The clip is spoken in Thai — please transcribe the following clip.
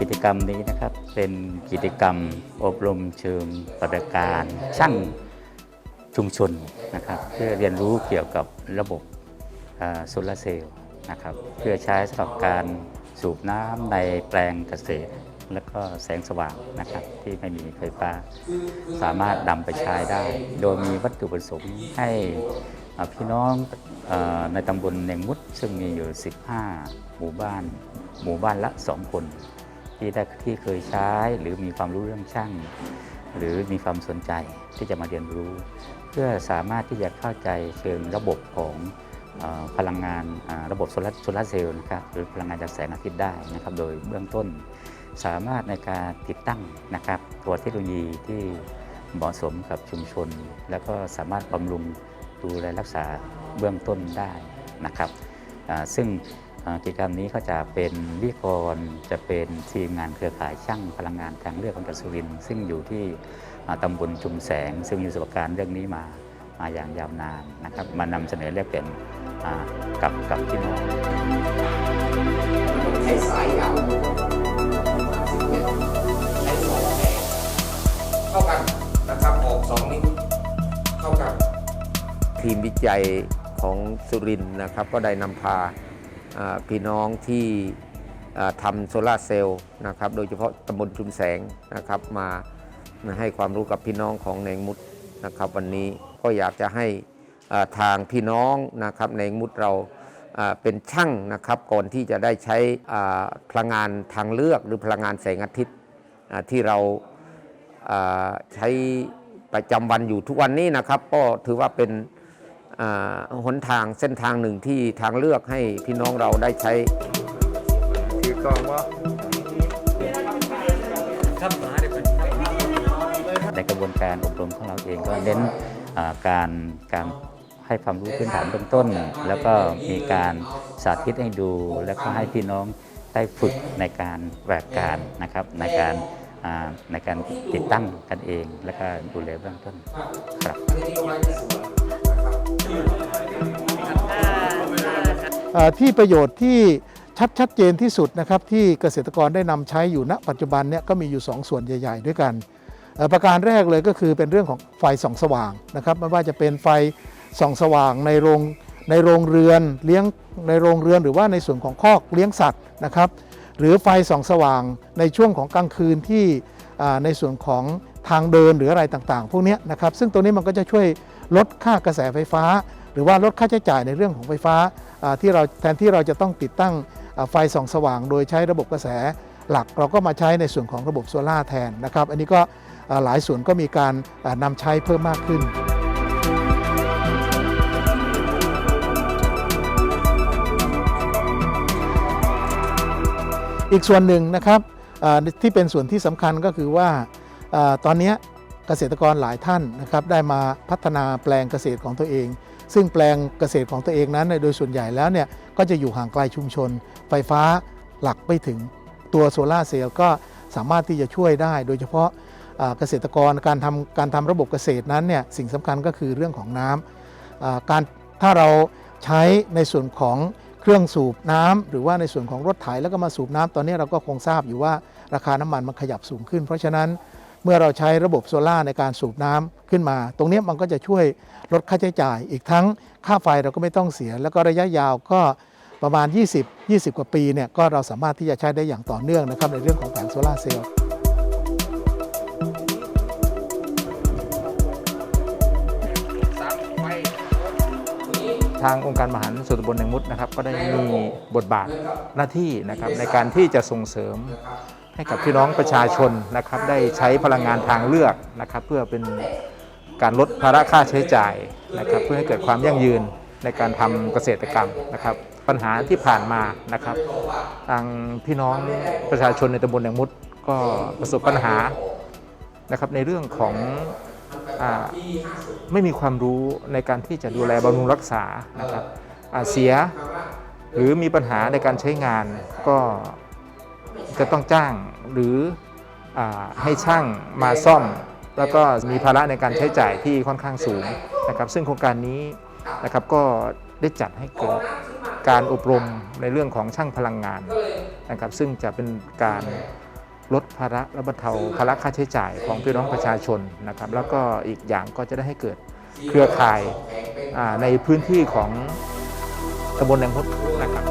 กิจกรรมนี้นะครับ เป็นกิจกรรมอบรมเชิงปฏิการช่างชุมชนนะครับ เพื่อเรียนรู้เกี่ยวกับระบบโซลาร์เซลล์นะครับเพื่อใช้สำหรับการสูบน้ำในแปลงเกษตร และก็แสงสว่างนะครับ ที่ไม่มีไฟฟ้า สามารถนำไปใช้ได้ โดยมีวัตถุประสงค์ให้พี่น้องในตำบลเนงมุดซึ่งมีอยู่ 15 หมู่บ้าน หมู่บ้านละ 2 คน ที่ได้ที่เคยใช้ หรือมีความรู้เรื่องช่าง หรือมีความสนใจที่จะมาเรียนรู้ เพื่อสามารถที่จะเข้าใจเชิงระบบของพลังงานระบบโซลาร์โซลาร์เซลล์นะครับหรือพลังงานจากแสงอาทิตย์ได้นะครับ โดยเบื้องต้นสามารถในการติดตั้งนะครับ ตัวเทคโนโลยีที่เหมาะสมกับชุมชน แล้วก็สามารถบำรุงดูแลรักษาเบื้องต้นได้นะครับซึ่ง กิจกรรมนี้ก็จะเป็นวิทยากรจะเป็นทีมงานเครือข่ายช่างพลังงานทางเลือกของจังหวัดสุรินทร์ซึ่งอยู่ที่อ่าตำบลชุมแสง ซึ่งมีประสบการณ์เรื่องนี้มามาอย่างยาวนานนะครับมานำเสนอแลกเปลี่ยนอ่ากับกับพี่น้องใช้สายยาวใช้สองแผงเข้ากันนะครับออกสองนิ้วเข้ากัน ทีมวิจัยของสุรินทร์นะครับก็ได้นำพาอ่า พี่น้องที่ทำโซลาร์เซลล์นะครับโดยเฉพาะตำบลชุมแสงนะครับมาให้ความรู้กับพี่น้องของแนงมุดนะครับวันนี้ก็อยากจะให้ทางพี่น้องนะครับแนงมุดเราเป็นช่างนะครับก่อนที่จะได้ใช้พลังงานทางเลือกหรือพลังงานแสงอาทิตย์ที่เราใช้ประจำวันอยู่ทุกวันนี้นะครับ ก็ถือว่าเป็น หนทางเส้นทางหนึ่งที่ทางเลือกให้พี่น้องเราได้ใช้ถือกองว่าในกระบวนการอบรมของเราเองก็เน้นการการให้ความรู้พื้นฐานเบื้องต้น แล้วก็มีการสาธิตให้ดู แล้วก็ให้พี่น้องได้ฝึกในการแหวกการนะครับในการในการติดตั้งกันเอง แล้วก็ดูแลเบื้องต้นครับ ที่ประโยชน์ที่ชัดชัดเจนที่สุดนะครับที่เกษตรกรได้นำใช้อยู่ณปัจจุบันเนี่ยก็มีอยู่ 2 ส่วนใหญ่ ๆ ด้วยกัน ประการแรกเลยก็คือเป็นเรื่องของไฟส่องสว่างนะครับไม่ว่าจะเป็นไฟส่องสว่างในโรงในโรงเรือนเลี้ยงในโรงเรือนหรือว่าในส่วนของคอกเลี้ยงสัตว์นะครับ หรือไฟส่องสว่างในช่วงของกลางคืนที่ในส่วนของทางเดินหรืออะไรต่างๆ พวกนี้นะครับซึ่งตัวนี้มันก็จะช่วยลดค่ากระแสไฟฟ้า หรือว่าลดค่าใช้จ่ายในเรื่องของไฟฟ้าที่เราแทนที่เราจะต้องติดตั้งไฟส่องสว่าง โดยใช้ระบบกระแสหลัก เราก็มาใช้ในส่วนของระบบโซลาร์แทนนะครับอันนี้ก็หลายส่วนก็มีการนำใช้เพิ่มมากขึ้นอีกส่วนหนึ่งนะครับที่เป็นส่วนที่สำคัญก็คือว่าตอนนี้เกษตรกรหลายท่านนะครับได้มาพัฒนาแปลงเกษตรของตัวเอง ซึ่งแปลงเกษตรของตัวเองนั้นโดยส่วนใหญ่แล้วเนี่ยก็จะอยู่ห่างไกลชุมชน ไฟฟ้าหลักไม่ถึงตัวโซลาร์เซลล์ก็สามารถที่จะช่วยได้ โดยเฉพาะเกษตรกรการทำการทำระบบเกษตรนั้นเนี่ยสิ่งสำคัญก็คือเรื่องของน้ำอ่าการถ้าเราใช้ในส่วนของเครื่องสูบน้ำหรือว่าในส่วนของรถไถแล้วก็มาสูบน้ำตอนนี้เราก็คงทราบอยู่ว่าราคาน้ำมันมันขยับสูงขึ้น เพราะฉะนั้น เมื่อเราใช้ระบบโซลาในการสูบน้ำขึ้นมา ตรงนี้มันก็จะช่วยลดค่าใช้จ่าย อีกทั้งค่าไฟเราก็ไม่ต้องเสีย แล้วก็ระยะยาวก็ประมาณ 20 20 กว่าปีเนี่ยก็เราสามารถที่จะใช้ได้อย่างต่อเนื่องนะครับในเรื่องของแผงโซลาเซลล์ทางองค์การมหารส่วนตำบลแหนงมุดนะครับก็ได้มีบทบาทหน้าที่นะครับในการที่จะส่งเสริม ให้กับพี่น้องประชาชนนะครับได้ใช้พลังงานทางเลือกนะครับ เพื่อเป็นการลดภาระค่าใช้จ่ายนะครับ เพื่อให้เกิดความยั่งยืนในการทำเกษตรกรรมนะครับ ปัญหาที่ผ่านมานะครับ ทางพี่น้องประชาชนในตำบลแหงมุดก็ประสบปัญหานะครับในเรื่องของอไม่มีความรู้ในการที่จะดูแลบำรุงรักษานะครับเสียหรือมีปัญหาในการใช้งานก็ จะต้องจ้างหรืออาให้ช่างมาซ่อม แล้วก็มีภาระในการใช้จ่ายที่ค่อนข้างสูงนะครับ ซึ่งโครงการนี้นะครับก็ได้จัดให้เกิดการอบรมในเรื่องของช่างพลังงานนะครับ ซึ่งจะเป็นการลดภาระและบรรเทาภาระค่าใช้จ่ายของพี่น้องประชาชนนะครับ แล้วก็อีกอย่างก็จะได้ให้เกิดเครือข่ายอ่าในพื้นที่ของตำบลแหลงพุทธนะครับ